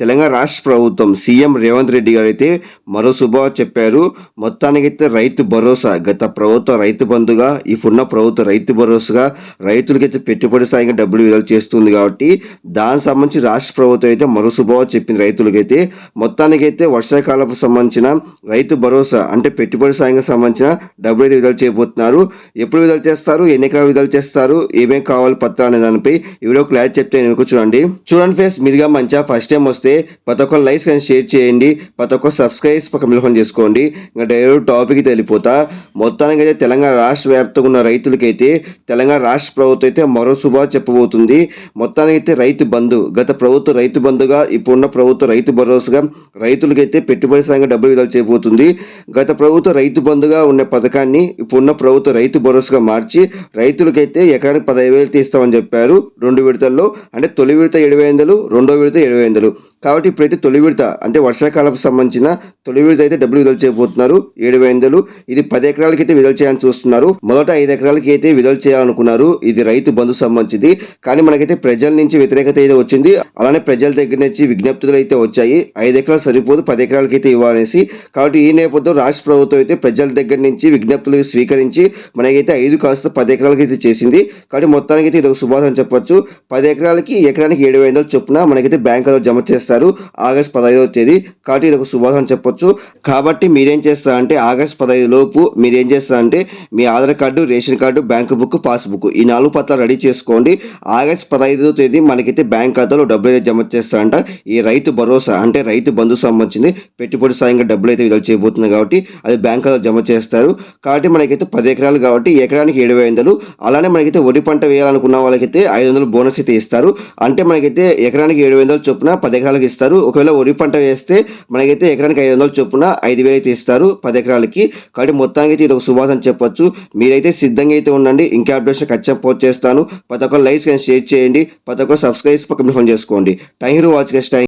తెలంగాణ రాష్ట్ర ప్రభుత్వం సీఎం రేవంత్ రెడ్డి గారు అయితే మరో శుభ చెప్పారు. మొత్తానికైతే రైతు భరోసా గత ప్రభుత్వ రైతు బంధుగా ఇప్పుడున్న ప్రభుత్వ రైతు భరోసాగా రైతులకైతే పెట్టుబడి సాయంగా డబ్బులు విడుదల చేస్తుంది కాబట్టి దానికి సంబంధించి రాష్ట్ర ప్రభుత్వం అయితే మరో శుభ చెప్పింది రైతులకైతే. మొత్తానికైతే వర్షాకాలకు సంబంధించిన రైతు భరోసా అంటే పెట్టుబడి సాయంగా సంబంధించిన డబ్బులు అయితే విడుదల చేయబోతున్నారు. ఎప్పుడు విడుదల చేస్తారు? ఎన్ని ఎకరాలు విడుదల చేస్తారు? ఏమేమి కావాలి పత్రాలు అనే దానిపై ఈ వీడియో క్లారిటీ చెప్తే చూడండి చూడండి ఫేస్ మీరుగా మంచిగా ఫస్ట్ టైం వస్తుంది వస్తే ప్రతి ఒక్క లైక్స్ కానీ షేర్ చేయండి. ప్రతి ఒక్క సబ్స్క్రైబ్స్ పక్క మిలఫోన్ చేసుకోండి. ఇంకా డైరెక్ట్ టాపిక్కి వెళ్ళిపోతా. మొత్తానికి అయితే తెలంగాణ రాష్ట్ర వ్యాప్తంగా ఉన్న రైతులకైతే తెలంగాణ రాష్ట్ర ప్రభుత్వం అయితే మరో శుభా చెప్పబోతుంది. మొత్తానికి అయితే రైతు బంధు గత ప్రభుత్వ రైతు బంధుగా ఇప్పుడున్న ప్రభుత్వ రైతు భరోసాగా రైతులకైతే పెట్టుబడి సాయంగా డబ్బులు విడుదల చేయబోతుంది. గత ప్రభుత్వ రైతు బంధుగా ఉన్న పథకాన్ని ఇప్పుడున్న ప్రభుత్వ రైతు భరోసాగా మార్చి రైతులకైతే ఎకరానికి పదహైదు వేలు తీస్తామని చెప్పారు. రెండు విడతల్లో అంటే తొలి విడత ఏడు వందలు రెండో విడత ఏడు వందలు. కాబట్టి ఇప్పుడైతే తొలి విడత అంటే వర్షాకాలకు సంబంధించిన తొలి విడత అయితే డబ్బులు విడుదల చేయబోతున్నారు. ఏడు వందలు. ఇది పది ఎకరాలకి అయితే విడుదల చేయాలని చూస్తున్నారు. మొదట ఐదు ఎకరాలకి అయితే విడుదల చేయాలనుకున్నారు. ఇది రైతు బంధు సంబంధించింది. కానీ మనకైతే ప్రజల నుంచి వ్యతిరేకత అయితే వచ్చింది. అలానే ప్రజల దగ్గర నుంచి విజ్ఞప్తులు అయితే వచ్చాయి. ఐదు ఎకరాలు సరిపోదు పది ఎకరాలకి అయితే ఇవ్వాలనేసి. కాబట్టి ఈ నేపథ్యంలో రాష్ట్ర ప్రభుత్వం అయితే ప్రజల దగ్గర నుంచి విజ్ఞప్తులు స్వీకరించి మనకైతే ఐదు కాస్త పది ఎకరాలకి అయితే చేసింది. కాబట్టి మొత్తానికి అయితే ఇది ఒక శుభాసం చెప్పొచ్చు. పది ఎకరాలకి ఎకరానికి ఏడు వందలు చొప్పున మనకైతే బ్యాంకులో జమ చేస్తారు. ఆగస్ట్ పదహైదవ తేదీ కాబట్టి ఇది ఒక శుభాషం చెప్పొచ్చు. కాబట్టి మీరేం చేస్తారంటే ఆగస్ట్ పదహైదు లోపు మీరేం చేస్తారంటే మీ Aadhaar card ration card bank book passbook ఈ నాలుగు పత్రాలు రెడీ చేసుకోండి. ఆగస్ట్ పదహైదవ తేదీ మనకైతే బ్యాంక్ ఖాతాలో డబ్బులు అయితే జమ చేస్తారంట. ఈ రైతు భరోసా అంటే రైతు బంధు సంబంధించింది పెట్టుబడి సాయంగా డబ్బులు అయితే విడుదల చేయబోతుంది కాబట్టి అది బ్యాంక్ ఖాతాలో జమ చేస్తారు. కాబట్టి మనకైతే పది ఎకరాలు కాబట్టి ఎకరానికి ఏడు వందలు. అలానే మనకైతే వరి పంట వేయాలనుకున్న వాళ్ళకైతే ఐదు వందలు బోనస్ అయితే ఇస్తారు. అంటే మనకైతే ఎకరానికి ఏడు వందలు చొప్పున పది ఎకరాలకి ఇస్తారు. ఒకవేళ వరి పంట వేస్తే మనకైతే ఎకరానికి ఐదు వందలు చొప్పున ఐదు వేలు అయితే ఇస్తారు పది ఎకరాలకి. కాబట్టి మొత్తానికి అయితే ఇది ఒక శుభాసం చెప్పొచ్చు. మీరైతే సిద్ధంగా అయితే ఉండండి. ఇంకా అప్డేషన్ ఖచ్చితంగా పోస్ట్ చేస్తాను. ప్రతి ఒక్కరు లైక్స్ కానీ షేర్ చేయండి. ప్రతి ఒక్కరు సబ్స్క్రైబ్స్ పక్కన ఫోన్ చేసుకోండి. Thank you watch guest